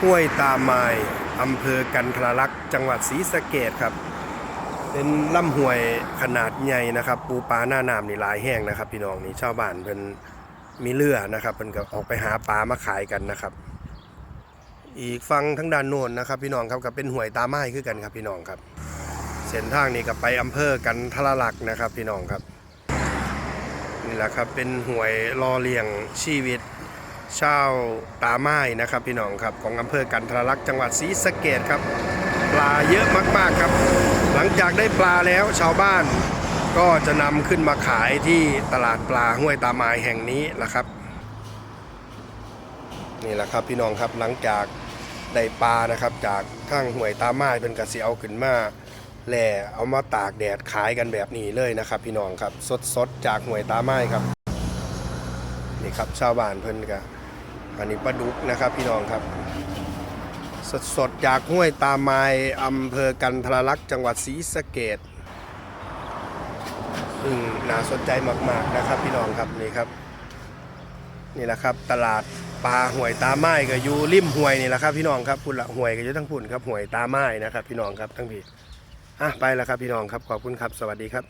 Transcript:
ห้วยตาไม้อำเภอกันทรลักษณ์จังหวัดศรีสะเกดครับ เป็นลำห้วยขนาดใหญ่นะครับ ปูปลาหน้าน้ำนี่หลายแห้งนะครับ พี่น้องนี่ชาวบ้านเพิ่นมีเรือนะครับเพิ่นก็ออกไปหาปลามาขายกันนะครับ อีกฝั่งทั้งด้านโน้นนะครับ พี่น้องครับก็เป็นห้วยตาไม้คือกันครับพี่น้องครับ เส้นทางนี้ก็ไปอำเภอกันทรลักษณ์นะครับ พี่น้องครับนี่แหละครับเป็นห่วยรอเลี้ยงชีวิต ชาวตาไม้นะครับพี่น้องครับของอำเภอกันทรลักษณ์จังหวัดศรีสะเกดครับ ปลาเยอะมากๆครับ หลังจากได้ปลาแล้วชาวบ้านก็จะนำขึ้นมาขายที่ตลาดปลาห้วยตาไม้แห่งนี้แหละครับนี่แหละครับพี่น้องครับหลังจากได้ปลานะครับ จากข้างห้วยตาไม้เป็นกระเสีเอาขึ้นมาแหล่เอามาตากแดดขายกันแบบนี้เลยนะครับ พี่น้องครับ สดๆจากห้วยตาไม้ครับ นี่ครับชาวบ้านเพิ่นก็อันนี้ปลาดุกนะครับพี่น้องครับ สดๆจากห้วยตาไม้อำเภอกันทรลักษณ์จังหวัดศรีสะเกดซึ่งน่าสนใจมาก ๆนะครับพี่น้องครับนี่ครับ นี่แหละครับตลาดปลาห่วยตาไม้ก็อยู่ริมห่วยนี่แหละครับพี่น้องครับพุ่นละห่วยก็อยู่ทั้งพุ่นครับห่วยตาไม้นะครับพี่น้องครับทั้งพี่อะไปแล้วครับพี่น้องครับขอบคุณครับสวัสดีครับ